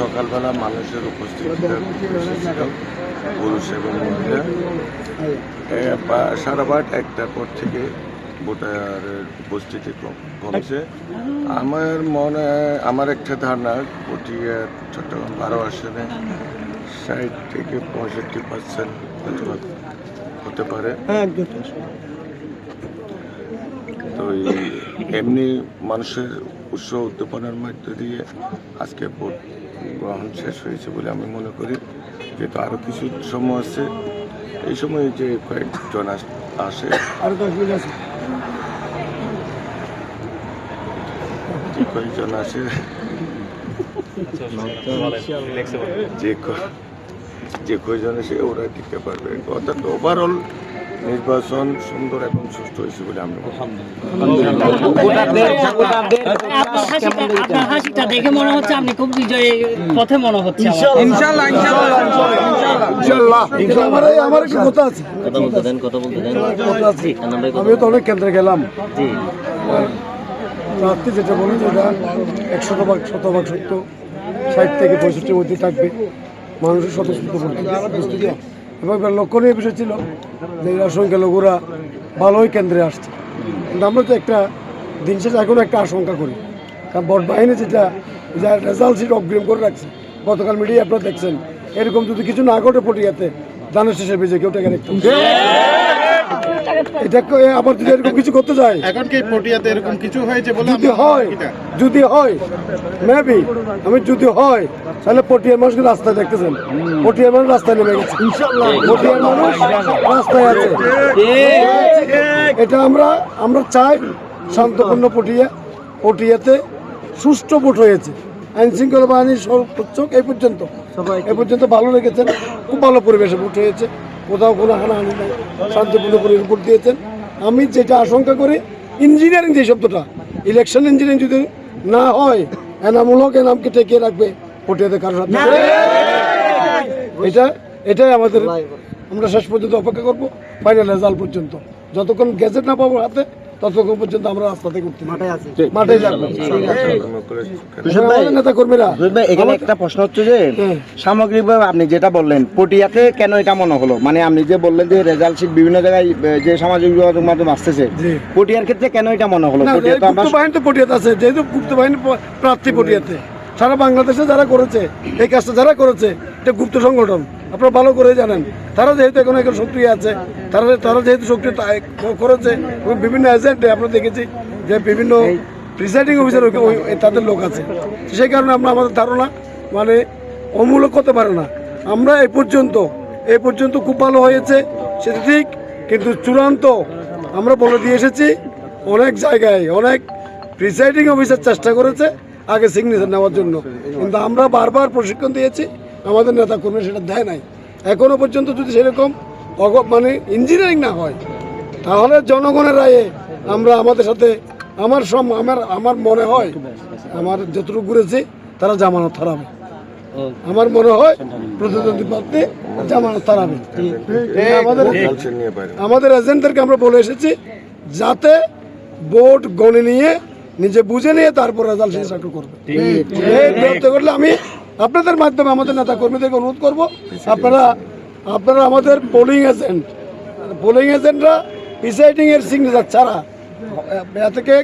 সকালবেলা মানুষের উপস্থিতিটা খুব পুরুষ এবং মহিলা। সারা বাট একটার পর থেকে ভোটারের উপস্থিতি কমছে। আমার মনে আমার একটা ধারণা পটিয়া চট্টগ্রাম বারো আসনে ষাট থেকে পঁয়ষট্টি পার্সেন্ট হতে পারে। তো এই এমনি মানুষের উৎসাহ উদ্দীপনার মধ্য দিয়ে আজকে ভোট গ্রহণ শেষ হয়েছে বলে আমি মনে করি। যেহেতু আরও কিছু সময় আছে এই সময় যে কয়েকজন আস- যে কয়েকজন আসে। যে যে কয়জন আসে ওরা দিতে পারবে। অর্থাৎ ওভারঅল নির্বাচন সুন্দর এবং সুষ্ঠু হয়েছে বলে আমি মনে করি। আপনার হাসিটা দেখে মনে হচ্ছে আপনি খুব বিজয়ী পথে মনে হচ্ছে আমার। আমার আমার কথা বলতে দেন কথা আমিও তো অনেক কেন্দ্রে গেলাম জি যেটা যেটা সত্য ষাট থেকে থাকবে মানুষের বলতে এবং লক্ষ্য লক্ষণীয় বিষয় ছিল যে সংখ্যালঘুরা ভালোই কেন্দ্রে আসছে। কিন্তু আমরা তো একটা দিন শেষে এখনও একটা আশঙ্কা করি। কারণ ভোট বাহিনী যেটা, যা রেজাল্ট সেটা অগ্রিম করে রাখছে। গতকাল মিডিয়া আপনারা দেখছেন, এরকম যদি কিছু না ঘটে পটিয়াতে, ধানের শেষে বেজে কেউ টাকা এটা আবার যদি এরকম কিছু করতে যায়। এখন কি পটিয়াতে এরকম কিছু হয়েছে বলে যদি আমরা- হয় এটা। যদি হয় মেবি আমি যদি হয় তাহলে পটিয়ার মানুষকে রাস্তায় দেখতেছেন? পটিয়ার মানুষ রাস্তায় নেমে গেছে। পটিয়ার মানুষ রাস্তায় আছে। এটা আমরা আমরা চাই শান্তপূর্ণ পটিয়া পটিয়াতে সুষ্ঠু ভোট হয়েছে। আইন শৃঙ্খলা বাহিনীর সর্বোচ্চ এই পর্যন্ত। এ পর্যন্ত ভালো লেগেছেন খুব ভালো পরিবেশে ভোট হয়েছে। কোথাও কোনো হানাহানি নাই। শান্তিপূর্ণ করে রিপোর্ট দিয়েছেন। আমি যেটা আশঙ্কা করি ইঞ্জিনিয়ারিং যে শব্দটা ইলেকশন ইঞ্জিনিয়ারিং যদি না হয়, এনামূলক এনামকে টেকিয়ে রাখবে, ভোটে কারোর সাথে। এটা, এটাই আমাদের আমরা শেষ পর্যন্ত অপেক্ষা করব ফাইনাল রেজাল্ট পর্যন্ত। যতক্ষণ গ্যাজেট না পাবো হাতে ততক্ষণ পর্যন্ত আমরা রাস্তা থেকে উঠতে মাঠে আছি। মাঠে এখানে একটা প্রশ্ন হচ্ছে যে। সামগ্রিকভাবে আপনি যেটা বললেন পটিয়াতে কেন এটা মনে হলো? মানে আপনি যে বললেন যে রেজাল্ট শিট বিভিন্ন জায়গায় যে সামাজিক যোগাযোগ মাধ্যম আসতেছে জি। পটিয়ার ক্ষেত্রে কেন এটা মনে হলো? পটিয়া তো আমরা বাহিনী তো পটিয়াতে আছে যেহেতু গুপ্ত বাহিনী প্রার্থী পটিয়াতে। সারা বাংলাদেশে যারা করেছে এই কাজটা যারা করেছে এটা গুপ্ত সংগঠন। আপনারা ভালো করে জানেন। তারা যেহেতু এখন এখন সক্রিয় আছে তারা তারা যেহেতু সক্রিয় করেছে এবং বিভিন্ন এজেন্টে আমরা দেখেছি যে বিভিন্ন প্রিসাইডিং অফিসার তাদের লোক আছে। সেই কারণে আমরা আমাদের ধারণা মানে অমূলক হতে পারে না। আমরা এই পর্যন্ত এই পর্যন্ত খুব ভালো হয়েছে সেটা ঠিক কিন্তু চূড়ান্ত আমরা বলে দিয়ে এসেছি অনেক জায়গায় অনেক প্রিসাইডিং অফিসার চেষ্টা করেছে আগে সিগনেচার নেওয়ার জন্য। কিন্তু আমরা বারবার প্রশিক্ষণ দিয়েছি আমাদের নেতা কর্মী সেটা দেয় নাই। এখনও পর্যন্ত যদি সেরকম অগ- মানে ইঞ্জিনিয়ারিং না হয় তাহলে জনগণের রায়ে আমরা আমাদের সাথে আমার সম আমার আমার মনে হয় আমার যতটুকু ঘুরেছি তারা জামানত হারাবে। আমার মনে হয় প্রতিদ্বন্দ্বী প্রার্থী জামানত হারাবে। আমাদের আমাদের এজেন্টদেরকে আমরা বলে এসেছি যাতে ভোট গণে নিয়ে নিজে বুঝে নিয়ে তারপর রেজাল্ট শেষ চাকরি করবে। করলে আমি আপনাদের মাধ্যমে আমাদের নেতা কর্মীদেরকে অনুরোধ করব আপনারা আপনারা আমাদের পোলিং এজেন্ট পোলিং এজেন্টরা প্রিসাইডিং এর সিগনেচার ছাড়া। থেকে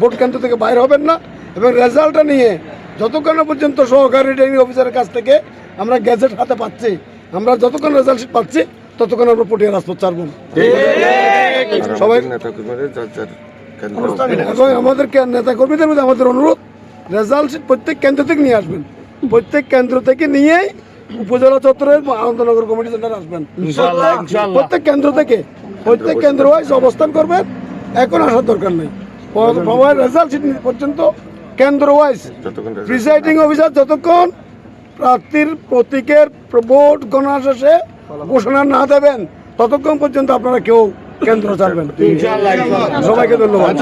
ভোট কেন্দ্র থেকে বাইরে হবেন না এবং রেজাল্টটা নিয়ে যতক্ষণ না পর্যন্ত সহকারী রিটার্নিং অফিসারের কাছ থেকে আমরা গ্যাজেট হাতে পাচ্ছি আমরা যতক্ষণ রেজাল্ট শিট পাচ্ছি ততক্ষণ আমরা পটিয়া রাজপথ ছাড়বো না। সবাই- আমাদের নেতা কর্মীরা যার যার কেন্দ্র এবং আমাদের কে- নেতা কর্মীদের মধ্যে আমাদের অনুরোধ রেজাল্ট শিট প্রত্যেক কেন্দ্র থেকে নিয়ে আসবেন। প্রত্যেক কেন্দ্র থেকে নিয়েই উপজেলা চত্বরের আনন্দনগর কমিটি সেন্টার আসবেন। প্রত্যেক- প্রত্যেক কেন্দ্র থেকে প্রত্যেক কেন্দ্র ওয়াইজ অবস্থান করবেন এখন আসার দরকার নেই। সবাই রেজাল্ট পর্যন্ত কেন্দ্র ওয়াইজ যতক্ষণ প্রিসাইডিং অফিসার যতক্ষণ প্রার্থীর প্রতীকের ভোট গণনা শেষে ঘোষণা না দেবেন ততক্ষণ পর্যন্ত আপনারা কেউ কেন্দ্র ছাড়বেন। সবাইকে ধন্যবাদ।